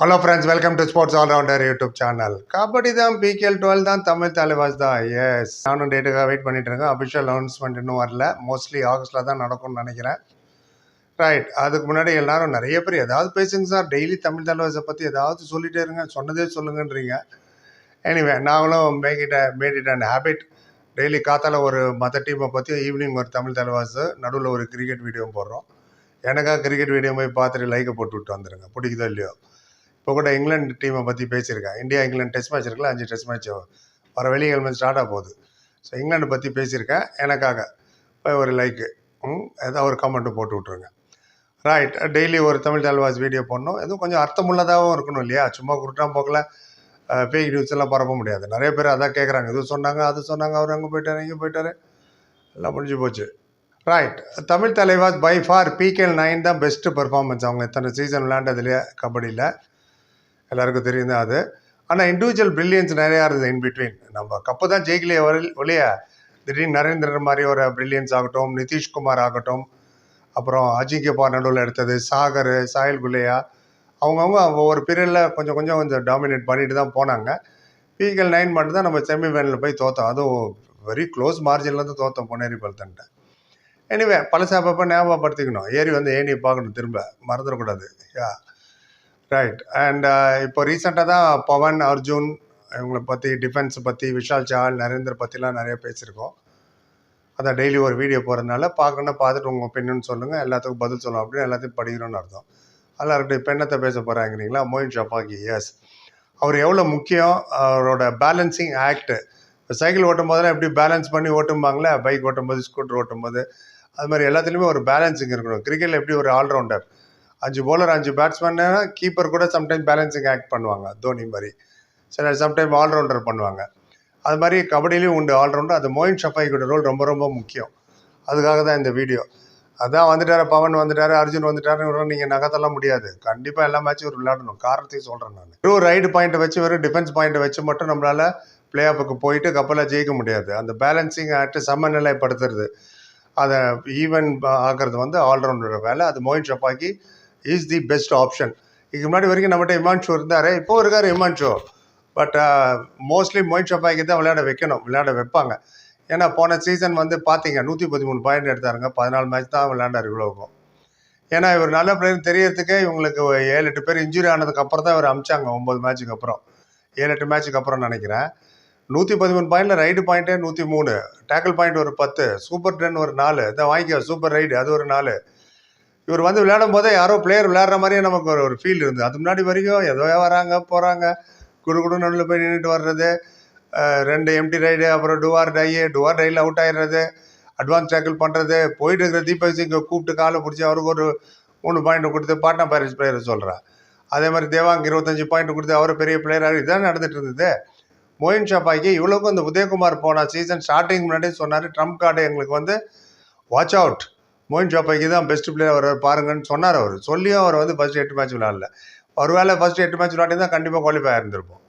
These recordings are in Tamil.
Hello friends welcome to sports allrounder YouTube channel kabaddi தான் பிகேஎல் டுவெல் தான் தமிழ் தலைவாஸ் தான். எஸ் நானும் டேட்டுக்காக வெயிட் பண்ணிட்டு இருக்கேன். அஃபிஷியல் அனௌன்ஸ்மெண்ட் இன்னும் வரல. மோஸ்ட்லி ஆகஸ்ட்டில் தான் நடக்கும்னு நினைக்கிறேன். ரைட் அதுக்கு முன்னாடி எல்லாரும் நிறைய பேர் ஏதாவது பேசுங்க சார் டெய்லி தமிழ் தலைவாஸை பற்றி ஏதாவது சொல்லிட்டே இருங்க. சொன்னதே சொல்லுங்கன்றீங்க. எனிவே நாங்களும் மேக்கிட்ட it made it and habit daily காத்தால ஒரு மற்ற டீமை பற்றி ஈவினிங் ஒரு தமிழ் தலைவாஸ் நடுவில் ஒரு கிரிக்கெட் வீடியோ போடுறோம். எனக்காக கிரிக்கெட் வீடியோ போய் பார்த்துட்டு லைக்கை போட்டு விட்டு வந்துடுங்க பிடிக்குதோ இல்லையோ? இப்போ கூட இங்கிலாந்து டீமை பற்றி பேசியிருக்கேன். இந்தியா இங்கிலாந்து டெஸ்ட் மேட்ச் இருக்குல்ல அஞ்சு டெஸ்ட் மேட்ச் வர வெள்ளிக்கிழமை ஸ்டார்ட் ஆக போகுது. ஸோ இங்கிலாண்டு பற்றி பேசியிருக்கேன். எனக்காக ஒரு லைக்கு ஏதாவது ஒரு கமெண்ட்டு போட்டு விட்ருங்க ரைட் டெய்லி ஒரு தமிழ் தலைவாஸ் வீடியோ போடணும். எதுவும் கொஞ்சம் அர்த்தமுள்ளதாகவும் இருக்கணும் இல்லையா? சும்மா குருட்டாம் போக்கில் ஃபேக் நியூஸ் எல்லாம் பரப்ப முடியாது. நிறைய பேர் அதான் கேட்குறாங்க இது சொன்னாங்க அது சொன்னாங்க அவர் அங்கே போயிட்டார் இங்கே போயிட்டார். எல்லாம் முடிஞ்சு போச்சு. Right Tamil Thalaivas by far PKL nine தான் பெஸ்ட்டு பெர்ஃபார்மன்ஸ் அவங்க இத்தனை சீசன் விளையாண்டதுலேயே கபடியில். எல்லாருக்கும் தெரியும் தான் அது. ஆனால் இண்டிவிஜுவல் பிரில்லியன்ஸ் நிறையா இருந்தது இன் பிட்வீன் நம்ம கப்பு தான் ஜெயிக்கலையே வர ஒழிய திடீர்னு நரேந்திரன் மாதிரி ஒரு பிரில்லியன்ஸ் ஆகட்டும் நிதிஷ்குமார் ஆகட்டும் அப்புறம் அஜிங்கப்பா நடுவில் எடுத்தது சாகர் சாயல் குல்லையா அவங்கவுங்க ஒவ்வொரு பீரியடில் கொஞ்சம் கொஞ்சம் கொஞ்சம் டாமினேட் பண்ணிட்டு தான் போனாங்க. பிகல் நைன் மட்டும் தான் நம்ம செமிஃபைனலில் போய் தோத்தோம். அதுவும் வெரி க்ளோஸ் மார்ஜினில் தான் தோத்தோம் பொன்னேரி பல்தன்ட்ட. எனிவே பழச அப்பப்போ ஞாபகப்படுத்திக்கணும். ஏறி வந்து ஏனியை பார்க்கணும் திரும்ப. மறந்துடக்கூடாது. யா ரைட் அண்ட் uh, இப்போ ரீசெண்டாக தான் பவன் அர்ஜுன் இவங்களை பற்றி டிஃபென்ஸை பற்றி விஷால் சால் நரேந்தர் பற்றிலாம் நிறைய பேசியிருக்கோம். அதான் டெய்லி ஒரு வீடியோ போகிறதுனால பார்க்கணும் பார்த்துட்டு உங்கள் பெண்ணுன்னு சொல்லுங்கள் எல்லாத்துக்கும் பதில் சொல்லணும் அப்படின்னு எல்லாத்தையும் படிக்கணும்னு அர்த்தம். அதெல்லாம் இருக்கட்டும் பெண்ணத்தை பேச போகிறாங்கிறீங்களா மோயின் ஷப்பாக்கி எஸ் அவர் எவ்வளோ முக்கியம்? அவரோட பேலன்சிங் ஆக்ட் சைக்கிள் ஓட்டும் போதெல்லாம் எப்படி பேலன்ஸ் பண்ணி ஓட்டும்பாங்களே? பைக் ஓட்டும் போது ஸ்கூட்டர் ஓட்டும் போது அது மாதிரி எல்லாத்துலேயுமே ஒரு பேலன்சிங் இருக்கணும். கிரிக்கெட்டில் எப்படி ஒரு ஆல்ரவுண்டர் அஞ்சு பவுலர் அஞ்சு பேட்ஸ்மேன் கீப்பர் கூட சம்டைம் பேலன்சிங் ஆக்ட் பண்ணுவாங்க. தோனி மாதிரி. சில சம்டைம் ஆல்ரவுண்டர் பண்ணுவாங்க. அது மாதிரி கபடிலையும் உண்டு ஆல்ரவுண்டர் அது மோயின் ஷஃபாய்க்கோட ரோல் ரொம்ப ரொம்ப முக்கியம். அதுக்காக தான் இந்த வீடியோ அதான் வந்துட்டார் பவன் வந்துட்டார் அர்ஜுன் வந்துட்டாருன்னு நீங்கள் நகத்தெல்லாம் முடியாது. கண்டிப்பாக எல்லா மேட்சும் ஒரு விளையாடணும். காரணத்தையும் சொல்கிறேன் நான். வெறும் ரைடு பாயிண்ட்டை வச்சு வெறும் டிஃபென்ஸ் பாயிண்ட்டை வச்சு மட்டும் நம்மளால் பிளே ஆஃபுக்கு போயிட்டு கப்பலாக ஜெயிக்க முடியாது. அந்த பேலன்சிங் ஆக்ட் சமநிலைப்படுத்துறது அதை ஈவன் ஆகிறது வந்து ஆல்ரவுண்டரோட வேலை. அது Moein Shafaghi is the best option இதுக்கு முன்னாடி வரைக்கும் நம்மகிட்ட இமான்ஷோ இருந்தார் இப்போ இருக்கார் Himanshu. But uh, mostly Moein Shafaghi தான் விளையாட வைக்கணும் விளையாட வைப்பாங்க. ஏன்னா போன சீசன் வந்து பார்த்தீங்க நூற்றி பதிமூணு பாயிண்ட் எடுத்தாருங்க. பதினாலு மேட்ச் தான் விளையாண்டார் இவ்வளோக்கும் ஏன்னா இவர் நல்ல பிளேயர் தெரியறதுக்கே இவங்களுக்கு ஏழு எட்டு பேர் இன்ஜுரி ஆனதுக்கு அப்புறம் தான் இவர் அமிச்சாங்க ஒம்பது மேட்ச்சுக்கு அப்புறம். ஏழு எட்டு மேட்ச்சுக்கு அப்புறம் நினைக்கிறேன். நூற்றி பதிமூணு பாயிண்டில் ரைடு பாயிண்ட்டே நூற்றி மூணு டேக்கிள் பாயிண்ட் ஒரு பத்து. சூப்பர் டென் ஒரு நாலு. இதை வாங்கிக்கோ சூப்பர் ரைடு அது ஒரு நாலு. இவர் வந்து விளையாடும் போதே யாரோ பிளேயர் விளையாடுற மாதிரியே நமக்கு ஒரு ஒரு ஃபீல் இருந்தது. அது முன்னாடி வரைக்கும் ஏதோ வராங்க போகிறாங்க குடு குடு நடுவில் போய் நின்றுட்டு வர்றது. ரெண்டு எம்டி ரைடு அப்புறம் do or die do or டையில் out ஆயிடுறது. அட்வான்ஸ் டேக்கிள் பண்ணுறது போயிட்டு இருக்கிற தீபக் சிங்கை கூப்பிட்டு காலை பிடிச்சி அவருக்கு ஒரு மூணு பாயிண்ட் கொடுத்து பாட்னா பயிற்சி பிளேயர் சொல்கிறேன் அதே மாதிரி தேவாங்க இருபத்தஞ்சு பாயிண்ட் கொடுத்து அவர் பெரிய பிளேயராக இதுதான் நடந்துட்டு இருந்தது. மோயின் ஷாப்பாக்கி இவ்வளோக்கும் இந்த உதயகுமார் போன சீசன் ஸ்டார்டிங் முன்னாடியே சொன்னார் ட்ரம்ப் கார்டு எங்களுக்கு வந்து வாட்ச் அவுட் மோயின் ஷாப்பாக்கி தான் பெஸ்ட் பிளேயர் அவர் பாருங்கன்னு சொன்னார் அவர். சொல்லியும் அவர் வந்து ஃபஸ்ட்டு எட்டு மேட்ச் விளாடல. ஒரு வேளை ஃபஸ்ட்டு எட்டு மேட்ச் விளையாடி தான் கண்டிப்பாக குவாலிஃபை ஆயிருந்திருப்போம்.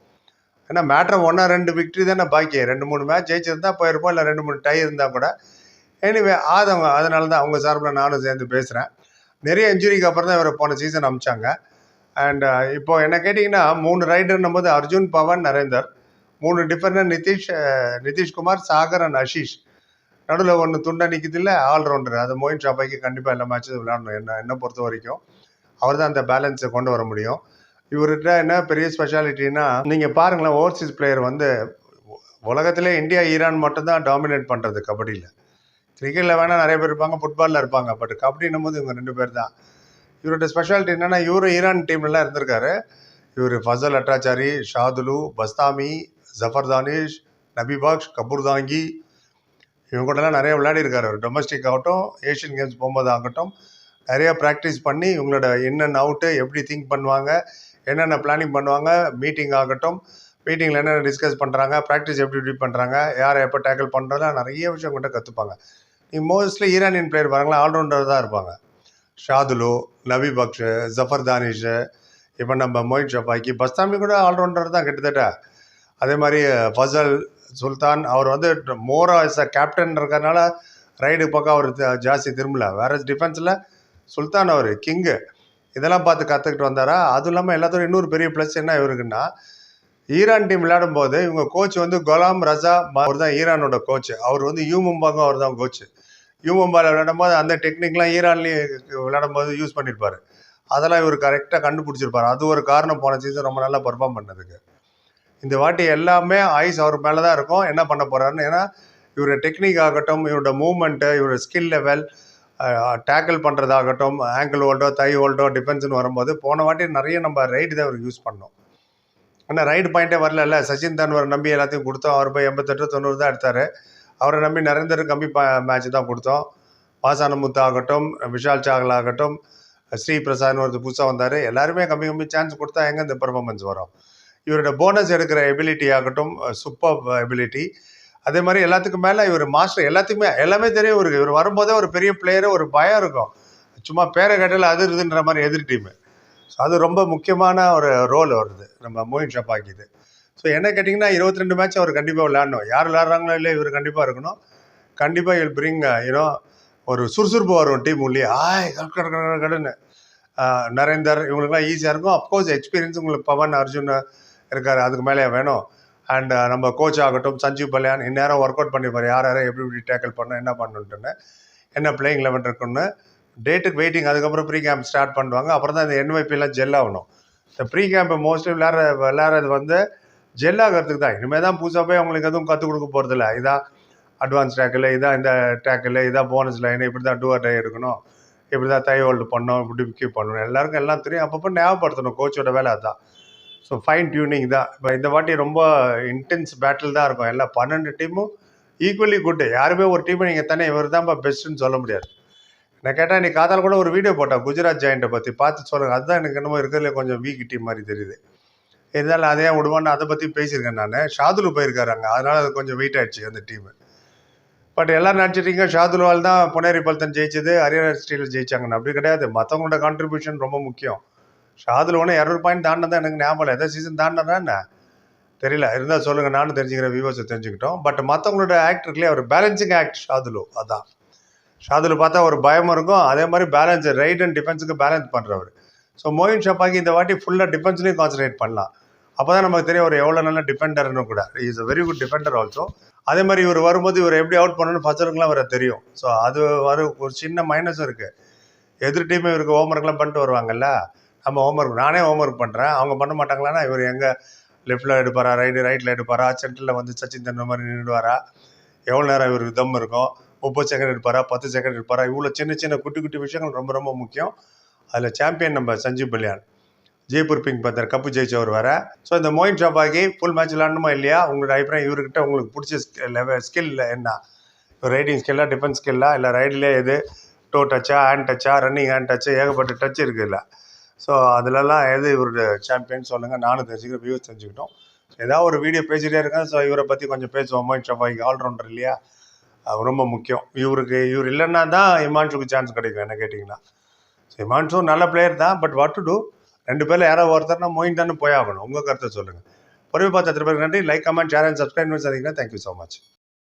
ஏன்னா மேட்ரு ஒன்றா ரெண்டு விக்ட்ரி தானே பாக்கி. ரெண்டு மூணு மேட்ச் ஜெயிச்சிருந்தா போயிருப்போம் இல்லை ரெண்டு மூணு டை இருந்தால் கூட. எனிவே ஆதவங்க அதனால தான் அவங்க சார்பில் நானும் சேர்ந்து பேசுகிறேன் நிறைய இன்ஜுரிக்கு அப்புறம் தான் இவரை போன சீசன் அமிச்சாங்க. அண்ட் uh, இப்போ என்ன கேட்டிங்கன்னா மூணு ரைடர்னும் போது அர்ஜுன் பவன் நரேந்தர். மூணு டிஃபரெண்ட் நிதிஷ் நிதிஷ்குமார் சாகர் அண்ட் அஷீஷ் நடுவில் ஒன்று துண்டை நிற்கிது இல்லை ஆல்ரவுண்டர் அது மோயின் ஷாபாய்க்கு கண்டிப்பாக எல்லா மேட்சும் விளையாடணும். என்ன என்னை பொறுத்த வரைக்கும் அவர் தான் அந்த பேலன்ஸை கொண்டு வர முடியும். இவர்கிட்ட என்ன பெரிய ஸ்பெஷாலிட்டின்னா நீங்கள் பாருங்களேன் ஓவர்சீஸ் பிளேயர் வந்து உலகத்திலே இந்தியா ஈரான் மட்டும்தான் டாமினேட் பண்ணுறது கபடியில். கிரிக்கெட்டில் வேணால் நிறைய பேர் இருப்பாங்க ஃபுட்பாலில் இருப்பாங்க பட் கபடின்னும் போது இவங்க ரெண்டு பேர் தான். இவரோட ஸ்பெஷாலிட்டி என்னென்னா இவரும் ஈரான் டீம்லலாம் இருந்திருக்காரு. இவர் ஃபசல் அட்டாச்சாரி ஷாதுலு பஸ்தாமி ஜஃபர் தானிஷ் நபிபாக்ஷ் கபூர்தாங்கி இவங்க கூடலாம் நிறைய விளையாடிருக்காரு அவர். டொமஸ்டிக் ஆகட்டும் ஏஷியன் கேம்ஸ் போகும்போது ஆகட்டும் நிறைய ப்ராக்டிஸ் பண்ணி இவங்களோட இன் அண்ட் அவுட்டு எப்படி திங்க் பண்ணுவாங்க என்னென்ன பிளானிங் பண்ணுவாங்க மீட்டிங் ஆகட்டும் மீட்டிங்கில் என்னென்ன டிஸ்கஸ் பண்ணுறாங்க ப்ராக்டிஸ் எப்படி எப்படி பண்ணுறாங்க யாரை எப்போ டேக்கிள் பண்ணுறதுலாம் நிறைய விஷயம் கிட்ட கற்றுப்பாங்க நீ மோஸ்ட்லி ஈரானியன் பிளேயர் பாருங்களா ஆல்ரவுண்டர் தான் இருப்பாங்க. ஷாதுலு நபி பக்ஷு ஜஃபர் தானிஷு இப்போ நம்ம மொயின் ஷபாக்கி பஸ்தாமி கூட ஆல்ரவுண்டர் தான் கிட்டத்தட்ட. அதே மாதிரி ஃபசல் சுல்தான் அவர் வந்து மோரா இஸ் அ கேப்டன் இருக்கிறதுனால ரைடு பக்கம் அவர் ஜா- ஜாஸ்தி திரும்பல. வேற டிஃபென்ஸில் சுல்தான் அவர் கிங்கு இதெல்லாம் பார்த்து கற்றுக்கிட்டு வந்தாரா? அதுவும் இல்லாமல் எல்லாத்தோட இன்னொரு பெரிய ப்ளஸ் என்ன இவருக்குன்னா ஈரான் டீம் விளையாடும் போது இவங்க கோச் வந்து குலாம் ரசா அவர் தான் ஈரானோட கோச் அவர் வந்து யூ மும்பாங்க அவர் தான் கோச் யூ மும்பாவில் விளையாடும் போது அந்த டெக்னிக்லாம் ஈரான்லேயும் விளையாடும் போது யூஸ் பண்ணியிருப்பார் அதெல்லாம் இவர் கரெக்டாக கண்டுபிடிச்சிருப்பாரு. அது ஒரு காரணம் போன சீசன் ரொம்ப நல்லா பர்ஃபார்ம் பண்ணதுக்கு. இந்த வாட்டி எல்லாமே ஐஸ் அவர் மேலே தான் இருக்கும். என்ன பண்ண போகிறாருன்னு ஏன்னா இவரோட டெக்னிக் ஆகட்டும் இவரோட மூமெண்ட்டு இவரோட ஸ்கில் லெவல் டேக்கிள் பண்ணுறதாகட்டும் ஆங்கிள் ஹோல்டோ தை ஹோல்டோ டிஃபென்ஸ்னு வரும்போது போன வாட்டி நிறைய நம்ம ரைடு தான் அவர் யூஸ் பண்ணோம். ஆனால் ரைடு பாயிண்ட்டே வரல சச்சின் தன்வர் நம்பி எல்லாத்தையும் கொடுத்தோம். அவர் போய் எண்பத்தெட்டு தொண்ணூறு தான் எடுத்தார். அவரை நம்பி நரேந்தர் கம்மி மேட்ச் தான் கொடுத்தோம். வாசானமுத்து ஆகட்டும் விஷால் சாகல் ஆகட்டும் ஸ்ரீ பிரசாத்னு ஒருத்தர் புதுசாக வந்தார். எல்லாருமே கம்மி கம்மி சான்ஸ் கொடுத்தா எங்கே இந்த பெர்ஃபார்மன்ஸ் வரும்? இவரோட போனஸ் எடுக்கிற எபிலிட்டி ஆகட்டும் சூப்பர் எபிலிட்டி அதே மாதிரி எல்லாத்துக்கும் மேலே இவர் மாஸ்டர் எல்லாத்துக்குமே எல்லாமே தெரியும் இவருக்கு. இவர் வரும்போதே ஒரு பெரிய பிளேயரு ஒரு பயம் இருக்கும். சும்மா பேரை கட்டில் அது இதுன்ற மாதிரி எதிர் டீமு ஸோ அது ரொம்ப முக்கியமான ஒரு ரோல் வருது நம்ம மோயின் ஷப்பாக்கிது ஸோ என்ன கேட்டிங்கன்னா இருபத்தி ரெண்டு மேட்ச் அவர் கண்டிப்பாக விளையாடணும். யார் விளையாடுறாங்களோ இல்லை இவர் கண்டிப்பாக இருக்கணும். கண்டிப்பாக இல் பிரிங் யூனோ ஒரு சுறுசுறுப்பு வரும் டீம் உள்ளே ஆய் கட கடன்னு. நரேந்தர் இவங்களுக்குலாம் ஈஸியாக இருக்கும். அப்கோர்ஸ் எக்ஸ்பீரியன்ஸ் உங்களுக்கு பவன் அர்ஜுன் இருக்கார் அதுக்கு மேலே வேணும். அண்ட் நம்ம கோச் ஆகட்டும் சஞ்சீவ் பல்யான் இந்நேரம் ஒர்க் அவுட் பண்ணிப்பார். யார் யாரை எப்படி எப்படி டேக்கிள் பண்ணணும் என்ன பண்ணணுன்ட்டுன்னு என்ன பிளேயிங் லெவன் இருக்குன்னு டேட்டுக்கு வெயிட்டிங் அதுக்கப்புறம் ப்ரீ கேம்ப் ஸ்டார்ட் பண்ணுவாங்க. அப்புறம் தான் இந்த என்ஒய்பிலாம் ஜெல் ஆகணும். இந்த ப்ரீ கேம்ப் மோஸ்ட்லி விளையாடுற விளையாடுறது வந்து ஜெல் ஆகிறதுக்கு தான். இனிமேல் தான் புதுசாக போய் அவங்களுக்கு எதுவும் கற்றுக் கொடுக்க போகிறதில்ல இதான் அட்வான்ஸ் டேக்கில் இதான் இந்த டேக்கில் இதான் போனஸ் லைன் இப்படி தான் டூஆர் டை எடுக்கணும் இப்படி தான் தை ஹோல்டு பண்ணணும் இப்படி கீப் பண்ணணும். எல்லாருக்கும் எல்லாம் தெரியும். அப்பப்போ ஞாபகப்படுத்தணும் கோச்சோட வேலை அதுதான் ஸோ ஃபைன் டியூனிங் தான். இப்போ இந்த வாட்டி ரொம்ப இன்டென்ஸ் பேட்டில் தான் இருக்கும். எல்லா பன்னெண்டு டீமும் ஈக்குவலி குட் யாருமே ஒரு டீமை நீங்கள் தானே இவர் தான் பெஸ்ட்டுன்னு சொல்ல முடியாது. நான் கேட்டால் நீ காதால் கூட ஒரு வீடியோ போட்டேன் குஜராத் ஜாயிண்ட்டை பற்றி பார்த்து சொல்லுங்கள் அதுதான் எனக்கு என்னமோ இருக்கிறதுல கொஞ்சம் வீக் டீம் மாதிரி தெரியுது. இருந்தாலும் அதே விடுவான்னு அதை பற்றி பேசியிருக்கேன் நான். ஷாதுலு போயிருக்காரு அங்கே. அதனால் அது கொஞ்சம் வெயிட் ஆயிடுச்சு அந்த டீமு பட் எல்லாம் நினச்சிட்டீங்க ஷாதுல்வால் தான் புனேரி பல்தன் ஜெயிச்சது ஹரியானா ஸ்டீல் ஜெயிச்சாங்கன்னு. அப்படி கிடையாது. மற்றவங்களோட கான்ட்ரிபியூஷன் ரொம்ப முக்கியம். ஷாதுல ஒன்று இரநூறு பாயிண்ட் தாண்டினதா எனக்கு ஞாபகம் இல்லை. எதாவது சீசன் தாண்டினா என்ன? தெரியல. இருந்தால் சொல்லுங்கள் நானும் தெரிஞ்சுக்கிறேன் வியூவர்ஸை தெரிஞ்சுக்கிட்டோம். பட் மற்றவங்களோட ஆக்டருக்குள்ளே அவர் பேலன்சிங் ஆக்ட் ஷாதுலு அதான். ஷாதுல் பார்த்தா ஒரு பயமும் இருக்கும். அதே மாதிரி பேலன்ஸ் ரைட் அண்ட் டிஃபென்ஸுக்கு பேலன்ஸ் பண்ணுறவர் ஸோ மோயின் ஷாப்பாக்கி இந்த வாட்டி ஃபுல்லாக டிஃபென்ஸ்லேயும் கான்சன்ட்ரேட் பண்ணலாம். அப்போ தான் நமக்கு தெரியும் ஒரு எவ்வளோ நல்ல டிஃபெண்டர்னு கூட. Is a very good defender also அதே மாதிரி இவர் வரும்போது இவர் எப்படி அவுட் பண்ணணும்னு ஃபஸ்ட்டுலாம் வர தெரியும். ஸோ அது வர ஒரு சின்ன மைனஸும் இருக்குது எதிர் டீம் இவருக்கு ஹோம்ஒர்க்லாம் பண்ணிட்டு வருவாங்கல்ல? நம்ம ஹோம்ஒர்க் நானே ஹோம்ஒர்க் பண்ணுறேன் அவங்க பண்ண மாட்டாங்களான்னா இவர் எங்கே லெஃப்ட்டில் எடுப்பாரா ரைட்டு ரைட்டில் எடுப்பாரா சென்டரில் வந்து சச்சின் தண்டர் மாதிரி நின்றுடுவாரா எவ்வளோ நேரம் இவருக்கு தம் இருக்கும்? முப்பது செகண்ட் எடுப்பாரா பத்து செகண்ட் எடுப்பாரா? இவ்வளோ சின்ன சின்ன குட்டி குட்டி விஷயங்கள் ரொம்ப ரொம்ப முக்கியம். அதில் சாம்பியன் நம்ம Sanjeev Balyan. Jaipur pink panther cup ஜெயிச்சவர் வர ஸோ இந்த மோயின் ஷாபாக்கி ஃபுல் மேட்ச் விளாடணுமா இல்லையா? உங்களோட அபிப்பிராயம் இவர்கிட்ட உங்களுக்கு பிடிச்ச லெவல் ஸ்கில் என்ன? ரைடிங் ஸ்கில்லா டிஃபென்ஸ் ஸ்கில்லா இல்லை ரைடிலே எது? டோ டச்சா ஹேண்ட் டச்சா ரன்னிங் ஹேண்ட் டச்சு ஏகப்பட்ட டச் இருக்குல்ல. ஸோ அதிலலாம் எது இவரோட சாம்பியன் சொல்லுங்கள் நானும் தெரிஞ்சுக்கிறேன் வியூஸ் தெரிஞ்சுக்கிட்டோம். ஏதாவது ஒரு வீடியோ பேசிகிட்டே இருக்கேன். ஸோ இவரை பற்றி கொஞ்சம் பேசுவோம். மோயின் ஆல்ரவுண்டர் இல்லையா? அது ரொம்ப முக்கியம். இவருக்கு இவர் இல்லைன்னா தான் இமான்ஷுக்கு சான்ஸ் கிடைக்கும். என்ன கேட்டிங்கன்னா. ஸோ இமான்ஷும் நல்ல பிளேயர் தான். பட் வாட் டு டூ ரெண்டு பேரில் யாரோ ஒருத்தர்னா மோயின் தானே போய் ஆகணும். உங்கள் கருத்தை சொல்லுங்கள் பொறுமை பார்த்த திருப்பி நன்றி. Like comment share and subscribe பண்ணி தேங்க்யூ ஸோ மச்